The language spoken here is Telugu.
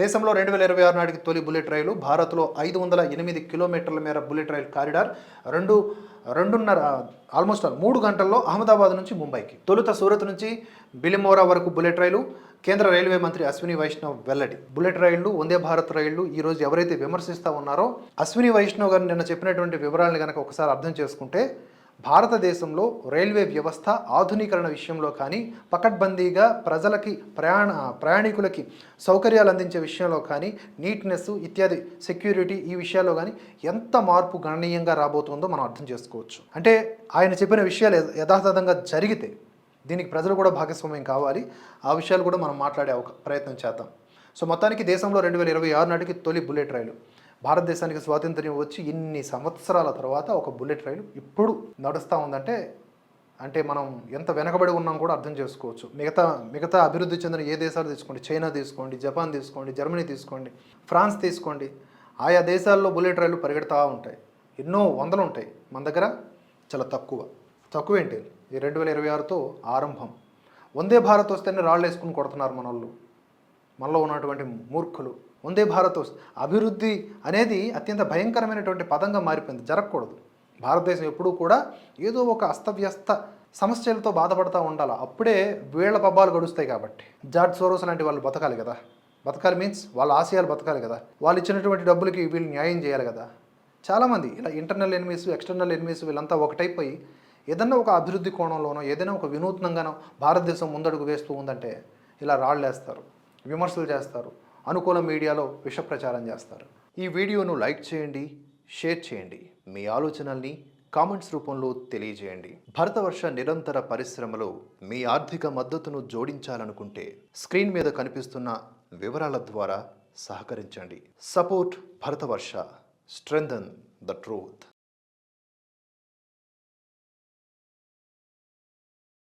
దేశంలో రెండు వేల ఇరవై ఆరు నాటికి తొలి బుల్లెట్ రైలు భారత్లో ఐదు వందల ఎనిమిది కిలోమీటర్ల మేర బుల్లెట్ రైలు కారిడార్ రెండు రెండున్నర ఆల్మోస్ట్ మూడు గంటల్లో అహ్మదాబాద్ నుంచి ముంబైకి. తొలుత సూరత్ నుంచి బిలిమోరా వరకు బుల్లెట్ రైలు కేంద్ర రైల్వే మంత్రి అశ్విని వైష్ణవ్ వెల్లడి. బుల్లెట్ రైళ్ళు వందే భారత్ రైళ్ళు ఈ రోజు ఎవరైతే విమర్శిస్తూ ఉన్నారో అశ్విని వైష్ణవ్ గారు నిన్న చెప్పినటువంటి వివరాలను కనుక ఒకసారి అర్థం చేసుకుంటే భారతదేశంలో రైల్వే వ్యవస్థ ఆధునీకరణ విషయంలో కానీ పకడ్బందీగా ప్రజలకి ప్రయాణ ప్రయాణికులకి సౌకర్యాలు అందించే విషయంలో కానీ నీట్నెస్ ఇత్యాది సెక్యూరిటీ ఈ విషయాల్లో కానీ ఎంత మార్పు గణనీయంగా రాబోతుందో మనం అర్థం చేసుకోవచ్చు. అంటే ఆయన చెప్పిన విషయాలు యథాతథంగా జరిగితే దీనికి ప్రజలు కూడా భాగస్వామ్యం కావాలి. ఆ విషయాలు కూడా మనం మాట్లాడే ఒక ప్రయత్నం చేద్దాం. సో మొత్తానికి దేశంలో రెండు వేల ఇరవై ఆరు నాటికి తొలి బుల్లెట్ రైలు. భారతదేశానికి స్వాతంత్ర్యం వచ్చి ఇన్ని సంవత్సరాల తర్వాత ఒక బుల్లెట్ రైలు ఇప్పుడు నడుస్తూ ఉందంటే అంటే మనం ఎంత వెనకబడి ఉన్నాం కూడా అర్థం చేసుకోవచ్చు. మిగతా మిగతా అభివృద్ధి చెందిన ఏ దేశాలు తీసుకోండి? చైనా తీసుకోండి జపాన్ తీసుకోండి జర్మనీ తీసుకోండి ఫ్రాన్స్ తీసుకోండి. ఆయా దేశాల్లో బుల్లెట్ రైలు పరిగెడతా ఉంటాయి. ఎన్నో వందలు ఉంటాయి. మన దగ్గర చాలా తక్కువ. తక్కువ ఏంటి ఈ రెండు వేల ఇరవై ఆరుతో ఆరంభం. వందే భారత్ వస్తేనే రాళ్ళు వేసుకుని కొడుతున్నారు మన వాళ్ళు మనలో ఉన్నటువంటి మూర్ఖులు. వందే భారత్. అభివృద్ధి అనేది అత్యంత భయంకరమైనటువంటి పదంగా మారిపోయింది. జరగకూడదు. భారతదేశం ఎప్పుడూ కూడా ఏదో ఒక అస్తవ్యస్త సమస్యలతో బాధపడతా ఉండాలి. అప్పుడే వీళ్ళ పబ్బాలు గడుస్తాయి కాబట్టి. జార్జ్ సోరోస్ లాంటి వాళ్ళు బతకాలి కదా. బతకాలి మీన్స్ వాళ్ళ ఆశయాలు బతకాలి కదా. వాళ్ళు ఇచ్చినటువంటి డబ్బులకి వీళ్ళు న్యాయం చేయాలి కదా. చాలామంది ఇలా ఇంటర్నల్ ఎనిమీస్ ఎక్స్టర్నల్ ఎనిమీస్ వీళ్ళంతా ఒకటైపోయి ఏదన్నా ఒక అభివృద్ధి కోణంలోనో ఏదైనా ఒక వినూత్నంగానో భారతదేశం ముందడుగు వేస్తూ ఉందంటే ఇలా రాళ్ళేస్తారు. విమర్శలు చేస్తారు. అనుకూల మీడియాలో విష ప్రచారం చేస్తారు. ఈ వీడియోను లైక్ చేయండి షేర్ చేయండి. మీ ఆలోచనల్ని కామెంట్స్ రూపంలో తెలియజేయండి. భరతవర్ష నిరంతర పరిశ్రమలో మీ ఆర్థిక మద్దతును జోడించాలనుకుంటే స్క్రీన్ మీద కనిపిస్తున్న వివరాల ద్వారా సహకరించండి. Support Bharatvarsh. Strengthen the truth.